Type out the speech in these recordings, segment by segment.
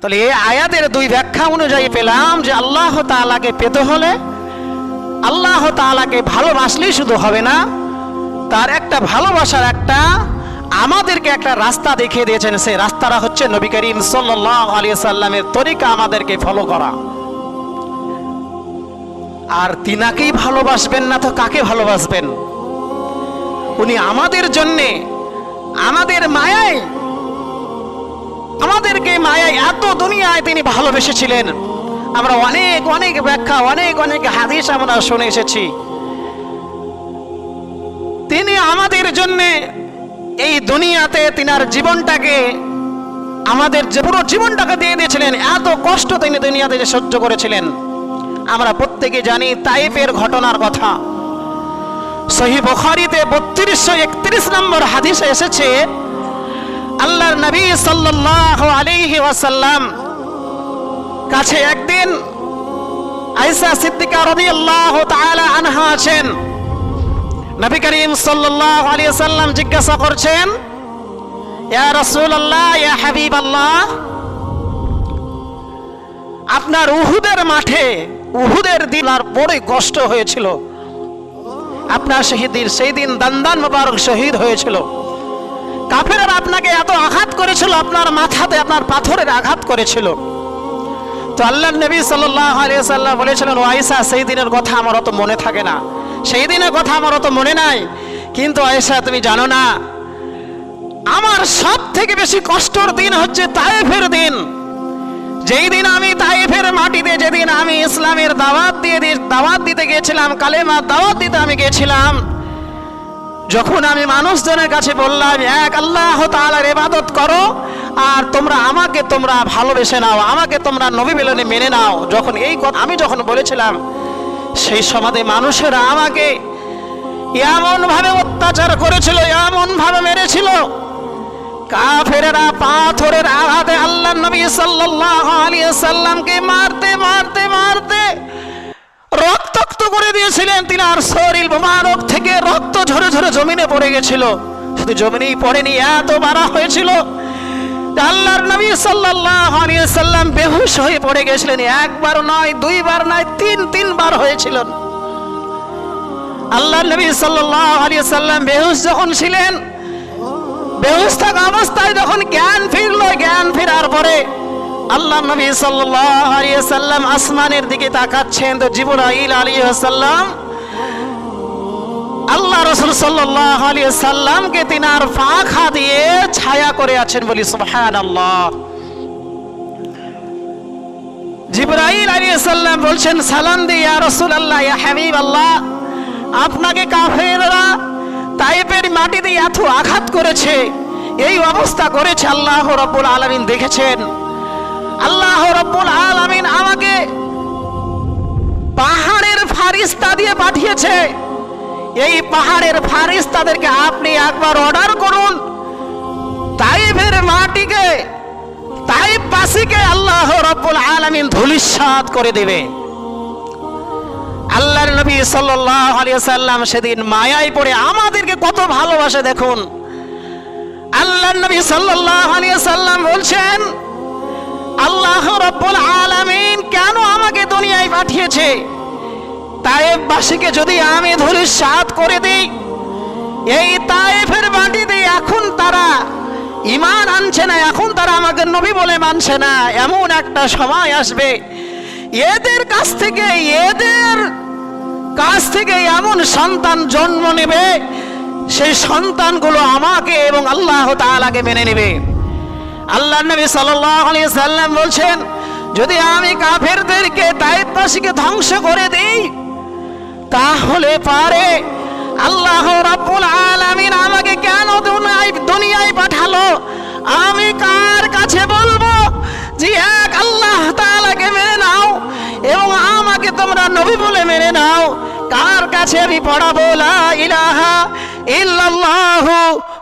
তাহলে এই আয়াতের দুই ব্যাখ্যা অনুযায়ী পেলাম যে আল্লাহ তাআলাকে পেতে হলে, আল্লাহ তাআলাকে ভালোবাসলেই শুধু হবে না, তার একটা ভালোবাসার একটা, আমাদেরকে একটা রাস্তা দেখিয়ে দিয়েছেন। সেই রাস্তাটা হচ্ছে নবী করিম সাল্লামের তরিকা আমাদেরকে ফলো করা। আর তিনাকেই ভালোবাসবেন না তো কাকে ভালোবাসবেন? উনি আমাদের জন্যে, আমাদের মায়ায় আমাদেরকে মায়ায় এত দুনিয়ায় তিনি ভালোবেসেছিলেন। আমরা অনেক অনেক ব্যাখ্যা, অনেক অনেক হাদিস আমরা শুনে এসেছি। তিনি আমাদের জন্যে এই দুনিয়াতে তিনার জীবনটাকে, আমাদের যে পুরো জীবনটাকে দিয়ে দিয়েছিলেন, এত কষ্ট তিনি দুনিয়াতে যে সহ্য করেছিলেন। আমরা প্রত্যেকে জানি তাইফের ঘটনার কথা। সহি বখারিতে বত্রিশশো একত্রিশ নম্বর হাদিসে এসেছে আল্লাহর নবী সাল্লাল্লাহু আলাইহি ওয়াসাল্লাম কাছে একদিন আয়েশা সিদ্দিকা রাদিয়াল্লাহু তাআলা আনহা আছেন। নবী করিম সাল্লাল্লাহু আলাইহি ওয়াসাল্লাম জিজ্ঞাসা করছেন, ইয়া রাসূলুল্লাহ, ইয়া হাবিবাল্লাহ, আপনার উহুদের মাঠে উহুদের দিন আর বড়ই কষ্ট হয়েছিল। আপনার শহীদের সেই দিন দান্দান মোবারক শহীদ হয়েছিল। কাফেরা আপনাকে এত আঘাত করেছিল, আপনার মাথাতে আপনার পাথরের আঘাত করেছিল। তো আল্লাহ নবী সাল্লাহ বলেছিলেন, ও আয়েশা, সেই দিনের কথা আমার অত মনে থাকে না। সেই দিনের কথা আমার অত মনে নাই। কিন্তু আয়েশা, তুমি জানো না, আমার সব থেকে বেশি কষ্টর দিন হচ্ছে তায়েফের দিন। যেই দিন আমি তাইফের মাটিতে, যেদিন আমি ইসলামের দাওয়াত দিয়ে দাওয়াত দিতে গিয়েছিলাম কালেমা দাওয়াত দিতে আমি গিয়েছিলাম যখন আমি মানুষজনের কাছে বললাম, এক আল্লাহ তাআলার ইবাদত করো, আর তোমরা আমাকে তোমরা ভালোবেসে নাও, আমাকে তোমরা নবী বেলনে মেনে নাও। যখন এই কথা আমি যখন বলেছিলাম, সেই সমাজে মানুষেরা আমাকে এমন ভাবে অত্যাচার করেছিল এমন ভাবে মেরেছিল। কাফেরেরা পাথরের আঘাতে আল্লাহ নবী সাল্লাল্লাহু আলাইহি সাল্লামকে মারতে মারতে মারতে রক্তাক্ত করে দিয়েছিলেন তিনি আর শরীর মোবারক থেকে। রক্ত ঝরে ঝরে জমিনে পড়ে গেছিল। শুধু জমিনেই পড়েনি, এত মারা হয়েছিল আল্লাহর নবী সাল্লাল্লাহু আলাইহি সাল্লাম বেহুশ হয়ে পড়ে গেছিলেন। একবার নয়, দুইবার নয়, তিন, তিনবার হয়েছিলেন আল্লাহর নবী সাল্লাল্লাহু আলাইহি সাল্লাম বেহুশ যখন ছিলেন, বেহুশ থাকা অবস্থায় যখন জ্ঞান ফিরলো, জ্ঞান ফেরার পরে আল্লাহ নবী সাল্লাম আসমানের দিকে তাকাচ্ছেন তো জিবরাইল আলাইহিস সালাম আল্লাহ রাসূল সাল্লাল্লাহু আলাইহি সাল্লামকে তিনার পাখা দিয়ে ছায়া করে আছেন বলি সুবহানাল্লাহ। জিবরাইল আলাইহিস সালাম বলছেন, সালাম দি ইয়া রাসূলুল্লাহ, ইয়া হাবিবাল্লাহ। আপনাকে কাফেররা তাইপের মাটিতে এত আঘাত করেছে, এই অবস্থা করেছে আল্লাহ রব্বুল আলমিন দেখেছেন। আল্লাহ রব্বুল আলামিন আমাকে পাহাড়ের ফারিস্তা দিয়ে পাঠিয়েছে। এই পাহাড়ের ফারিস্তাদেরকে আপনি একবার অর্ডার করুন। তাইফের মাটিকে তাইফ বাসীকে আল্লাহ রব্বুল আলামিন ধুলিস্বাদ করে দেবে। আল্লাহর নবী সাল্লাল্লাহু আলাইহি সাল্লাম সেদিন মায়ায় পড়ে আমাদেরকে কত ভালোবাসে দেখুন। আল্লাহর নবী সাল্লাল্লাহু আলাইহি সাল্লাম বলছেন আল্লাহ রব্বুল আলামিন কেন আমাকে দুনিয়ায় পাঠিয়েছে? তায়েফবাসীকে যদি আমি ধূলিসাৎ করে দিই, এই তায়েফের মাটিতে এখন তারা ইমান আনছে না, এখন তারা আমাকে নবী বলে মানছে না, এমন একটা সময় আসবে। এদের কাছ থেকে, এদের কাছ থেকে এমন সন্তান জন্ম নেবে, সেই সন্তানগুলো আমাকে এবং আল্লাহ তাআলাকে মেনে নেবে। আল্লাহ নবী সাল্লাম বলছেন, যদি আমি কাফেরদেরকে তাইফবাসীকে ধ্বংস করে দেই, তাহলে পারে আল্লাহ রাব্বুল আলামিন আমাকে কেন দুনিয়ায় পাঠালো? আমি কার কাছে বলব যে এক আল্লাহ তাআলাকে মেনে নাও এবং আমাকে তোমরা নবী বলে মেনে নাও? কার কাছে আমি পড়াবো? লা ইলাহা ইল্লাল্লাহ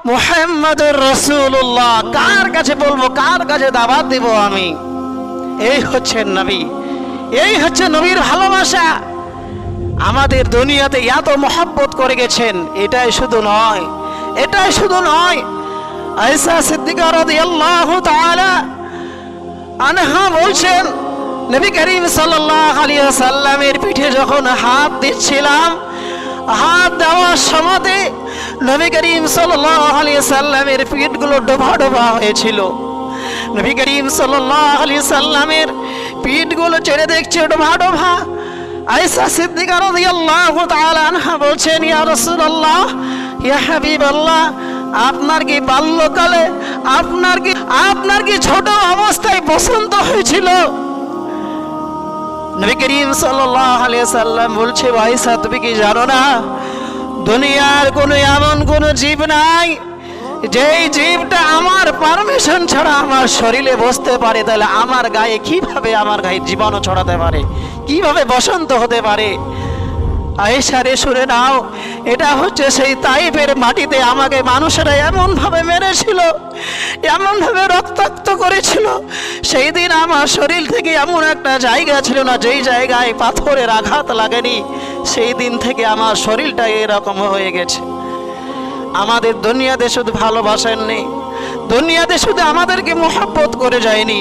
মুহাম্মাদুর রাসূলুল্লাহ। কার কাছে বলব, কার কাছে দাওয়াত দেব আমি? এই হচ্ছে নবী। এই হচ্ছে নবীর ভালোবাসা। আমাদের দুনিয়াতে এত মহাব্বত করে গেছেন, এটাই শুধু নয়। এটাই শুধু নয়। আয়েশা সিদ্দিকা রাদিয়াল্লাহু তাআলা আনহা বলছেন, নবী করিম সাল্লাল্লাহু আলাইহি সাল্লামের পিঠে যখন হাত দিচ্ছিলাম, হাত দেওয়ার সময়তে নবী করিম সাল্লামের পিঠগুলো ডোবা ডোবা হয়েছিল। নবী করিম আলাইহি সাল্লামের পিঠগুলো ছেড়ে দেখছে আনহা বলছেন, ইয়া আপনার কি বাল্যকালে, আপনার কি আপনার কি ছোট অবস্থায় বসন্ত হয়েছিল? সাল্লাম বলছে তুমি কি জানো না দুনিয়ার কোনো এমন কোনো জীব নাই, যেই জীবটা আমার পারমিশন ছাড়া আমার শরীরে বসতে পারে, তাহলে আমার গায়ে কীভাবে আমার গায়ে জীবাণু ছড়াতে পারে, কীভাবে বসন্ত হতে পারে? আয়েশারে শুনে নাও, এটা হচ্ছে সেই তাইফের মাটিতে আমাকে মানুষেরা এমনভাবে মেরেছিল, এমনভাবে রক্তাক্ত করেছিল, সেই দিন আমার শরীর থেকে এমন একটা জায়গা ছিল না, যেই জায়গায় পাথরের আঘাত লাগেনি সেই দিন থেকে আমার শরীরটা এরকম হয়ে গেছে। আমাদের দুনিয়াতে শুধু ভালোবাসেননি দুনিয়াতে শুধু আমাদেরকে মোহাব্বত করে যায়নি।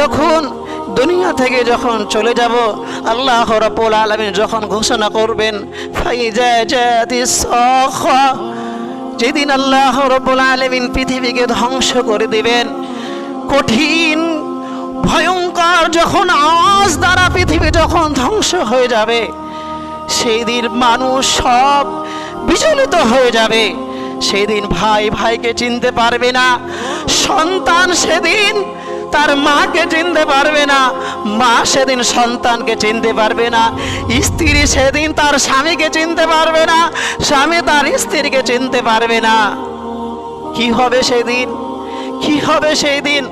যখন দুনিয়া থেকে যখন চলে যাব, আল্লাহ রাব্বুল আলামিন যখন ঘোষণা করবেন যেদিন আল্লাহ রাব্বুল আলামিন পৃথিবীকে ধ্বংস করে দিবেন, কঠিন, ভয়ঙ্কর যখন আওয়াজ দ্বারা পৃথিবী যখন ধ্বংস হয়ে যাবে সেই দিন মানুষ সব বিচলিত হয়ে যাবে। সেদিন ভাই ভাইকে চিনতে পারবে না। সন্তান সেদিন তার মাকে চিনতে পারবে না। মা সেদিন সন্তানকে চিনতে পারবে না। স্ত্রী সেদিন তার স্বামীকে চিনতে পারবে না। স্বামী তার স্ত্রীকে চিনতে পারবে না। কি হবে সেদিন? কি হবে সেই দিন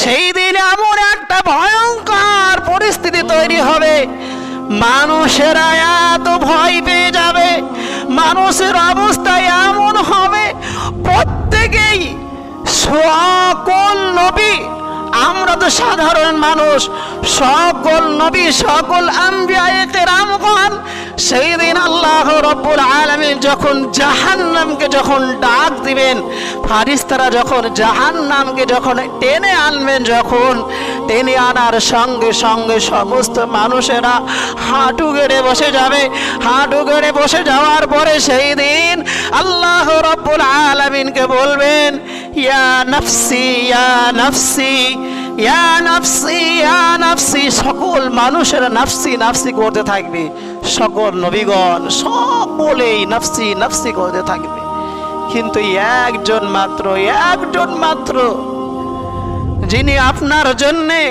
সেই দিন এমন একটা ভয়ঙ্কর পরিস্থিতি তৈরি হবে। মানুষেরা এত ভয় পেয়ে যাবে, মানুষের অবস্থা এমন হবে, প্রত্যেকেই সকল নবী, আমরা তো সাধারণ মানুষ, সকল নবী, সকল সেই দিন আল্লাহ রব্বুল আলামিন যখন জাহান্নামকে যখন ডাক দিবেন, ফারিস্তারা যখন জাহান্নামকে যখন টেনে আনবেন, যখন টেনে আনার সঙ্গে সঙ্গে সমস্ত মানুষেরা হাঁটু গেড়ে বসে যাবে। হাঁটু গেড়ে বসে যাওয়ার পরে সেই দিন আল্লাহ রব্বুল আলামিনকে বলবেন, ইয়া নফসি ইয়া নফসি ইয়া নফসি, ইয়া সকল মানুষেরা নাফসি নাফসি করতে থাকবে। সকল নবীগণ সকলেই নাফসি নাফসি করতে থাকবে। কিন্তু একজন মাত্র একজন মাত্র যিনি আপনার জন্যে,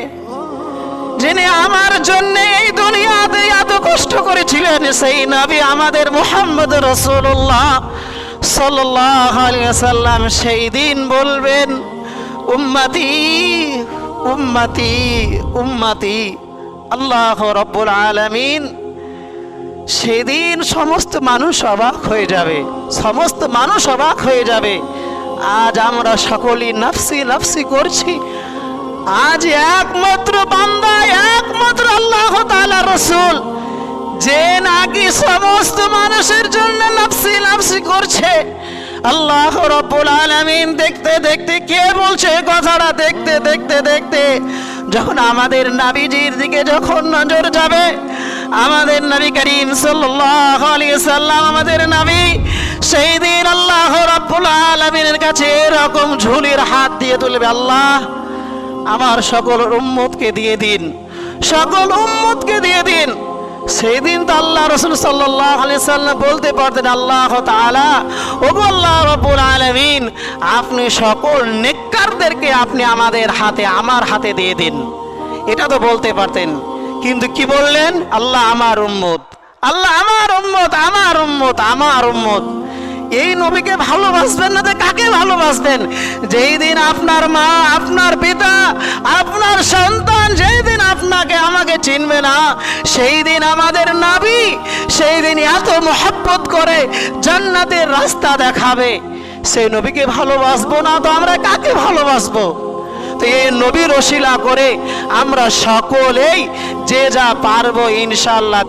যিনি আমার জন্য এই দুনিয়াতে এত কষ্ট করেছিলেন, সেই নবী আমাদের মুহাম্মদ রসুল্লাহ সাল্লাহ সাল্লাম সেই দিন বলবেন, উম্মতি উম্মতি উম্মতি, আল্লাহ রব্বুল আলামিন। সেদিন সমস্ত মানুষ অবাক হয়ে যাবে, সমস্ত মানুষ অবাক হয়ে যাবে। আজ আমরা সকলেই নাফসি নাফসি করছি। আজ একমাত্র বান্দা, একমাত্র আল্লাহ তাআলা রসুল। যে নাকি সমস্ত মানুষের জন্য নাফসি নাফসি করছে। আল্লাহ রব্বুল আলামিন দেখতে দেখতে কে বলছে কথাটা? দেখতে দেখতে দেখতে যখন আমাদের নাবিজির দিকে যখন নজর যাবে আমাদের নবী করিম সাল্লাল্লাহু আলাইহি সাল্লাম, আমাদের নবী সেই দিন আল্লাহ রাব্বুল আলামিনের কাছে এরকম ঝুলির হাত দিয়ে তুলবে, আল্লাহ, আমার সকল উম্মতকে দিয়ে দিন, সকল উম্মতকে দিয়ে দিন। সেই দিন তো আল্লাহ রসুল সাল্লাহ আলি সাল্লাম বলতে পারতেন, আল্লাহ তাআলা ও আল্লাহ রব্বুল আলামিন, আপনি সকল নেককারদেরকে আপনি আমাদের হাতে, আমার হাতে দিয়ে দিন। এটা তো বলতে পারতেন। কিন্তু কি বললেন? আল্লাহ আমার উম্মত। আল্লাহ আমার উম্মত আমার উম্মত আমার উম্মত। এই নবীকে ভালোবাসবেন না তো কাকে ভালোবাসবেন? যেই দিন আপনার মা, আপনার পিতা, আপনার সন্তান যেই দিন আপনাকে আমাকে চিনবে না, সেই দিন আমাদের নাবি, সেই দিন এত মহব্বত করে জান্নাতের রাস্তা দেখাবে। সেই নবীকে ভালোবাসবো না তো আমরা কাকে ভালোবাসবো? তো নবীর ওসিলা করে আমরা সকলেই যে যা পারব ইনশাল্লাহ